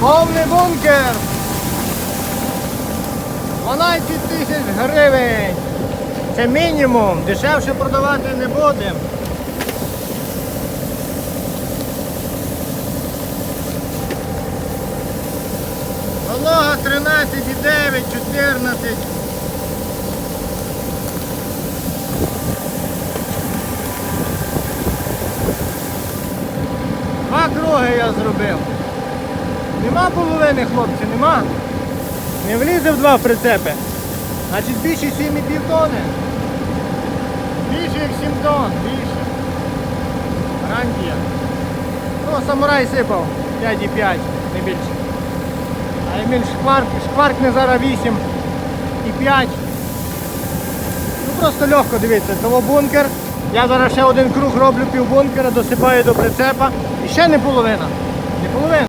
Повний бункер. 12 тисяч гривень. Це мінімум. Дешевше продавати не будемо. Волога 13,9, 14. Два круги я зробив. Нема половини, хлопці, нема. Не влізе в два прицепи. Значить більше 7,5 тони. Більше як 7 тонн, більше. Гарантія. Ну, самурай сипав 5,5, не більше. А Еміль шкварк, шкваркне зараз 8 і 5. Ну просто легко дивіться, того бункер. Я зараз ще один круг роблю півбункера, досипаю до прицепа. І ще не половина. Не половина.